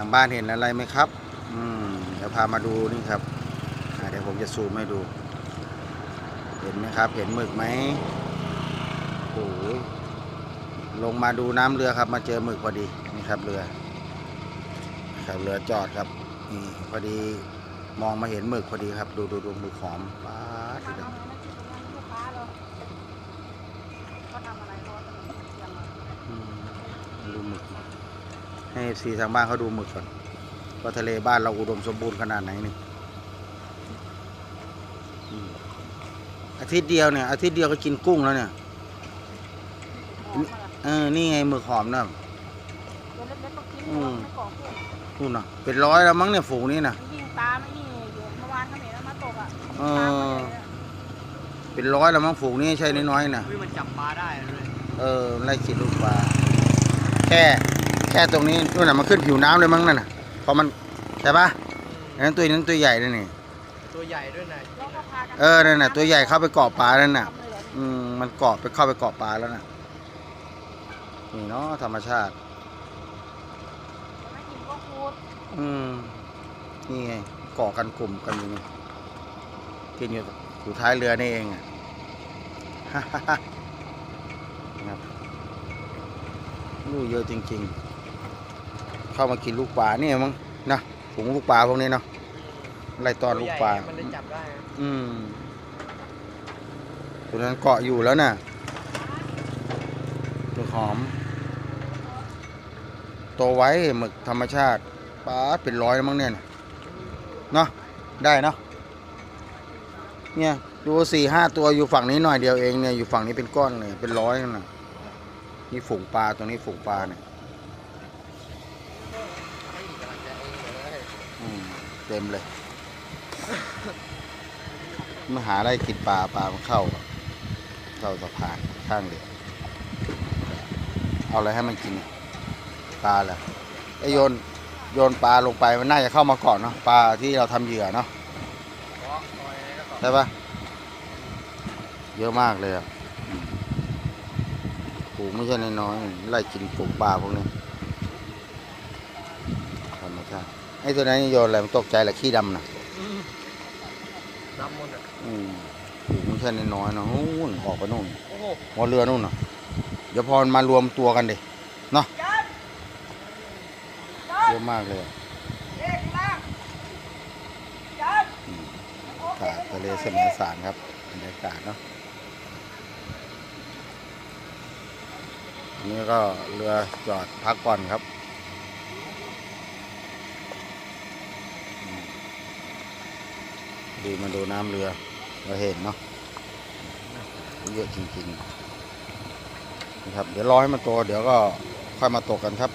างบ้านเห็นอะไรไหมครับ อืมเดี๋ยวพามาดูนี่ครับเดี๋ยวผมจะซูมให้ดู เห็นไหมครับ เห็นหมึกไหมโอ้ยลงมาดูน้ำเรือครับ มาเจอหมึกพอดีนี่ครับเรือ ครับเรือจอดครับนี่พอดีมองมาเห็นหมึกพอดีครับ ดูดูดูหมึกหอมป้าดดูดิลูกค้าเราเขาทำอะไรเขาจะมีเตรียมมา อืมดูหมึก ให้ซีทางบ้านเขาดูหมึกก่อนว่าทะเลบ้านเราอุดมสมบูรณ์ขนาดไหนนี่อืมอาทิตย์เดียวเนี่ยอาทิตย์เดียวก็กินกุ้งแล้วเนี่ยหอมมาละเออนี่ไงหมึกหอมนะตัวเล็กๆก็กินอืตัวมไม่ก่อขึ้นนู่นน่ะเป็นร้อยแล้วมั้งเนี่ยฝูงนี้น่ะมันยิงตาไม่ยิงอยู่เมื่อวานเขาเห็นแล้วมาตกอะเออตามมาเลยอะเป็นร้อยแล้วมั้งฝูงนี้ใช่น้อยๆน่ะอุ้ยมันจับปลาได้เลยเออไล่กินลูกปลาแค่ แค่ตรงนี้นู่นน่ะมันขึ้นผิวน้ำเลยมั้งนั่นน่ะพอมันใช่ปะอันนั้นตัวนั้นตัวใหญ่เลยนี่ตัวใหญ่ด้วยนะแล้วก็พากันเออนั่นน่ะตัวใหญ่เข้าไปเกาะปลานั่นน่ะทำเลยเหรออืมมันเกาะไปเข้าไปเกาะปลาแล้วน่ะนี่เนาะธรรมชาติไม่กินก็คูดอืมนี่ไงเกาะกันกลุ่มกันอยู่นี่กินอยู่อยู่ท้ายเรือนี่เองอะครับลูกเยอะจริง ๆ เข้ามากินลูกปลาเนี่ยมั้งนะฝูงลูกปลาพวกนี้เนาะไล่ตอนลูกปลาตัวใหญ่มันเลยจับได้นะอืมตัวนั้นเกาะอยู่แล้วน่ะหมึกหอม โตไว้หมึกธรรมชาติปลาดเป็นร้อยแล้วมั้งเนี่ยน่ะเนาะได้เนาะเนี่ยดูสี่ห้าตัวอยู่ฝั่งนี้หน่อยเดียวเองเนี่ยอยู่ฝั่งนี้เป็นก้อนเลยเป็นร้อยนั่นน่ะนี่ฝูงปลาตรงนี้ฝูงปลาเนี่ยอืม เต็มเลยมาหาอะไรกินปลาปลามันเข้า เข้าสะพานข้างเดียวเอาอะไรให้มันกินปลาแหละไอโยนโยนปลาลงไปมันน่าจะเข้ามาก่อนเนาะปลาที่เราทำเหยื่อเนาะเพราะปล่อยแล้วก็ใช่ปะเยอะมากเลยอะอืมฝูไม่ใช่น้อยๆไล่กินฝูงปลาพวกนี้ธรรมชาติ ไอตัวนั้นโยนอะไรมันตกใจแหละขี้ดำนะดำหมดอะอืมฝูงไม่ใช่น้อยๆเนาะนู่นออกไปนู่นโอ้โหหัวเรือนู่นเนาะเดี๋ยวพอมันมารวมตัวกันดิเนาะเยอะมากเลยอะเด็กล่างจับอากาศทะเลสมสารครับบรรยากาศเนาะอันนี้ก็เรือจอดพักก่อนครับอืม ดีมาดูน้ำเรือ เราเห็นเนาะเยอะจริงๆนะครับ เดี๋ยวรอให้มันโตเดี๋ยวก็ค่อยมาตกกันครับ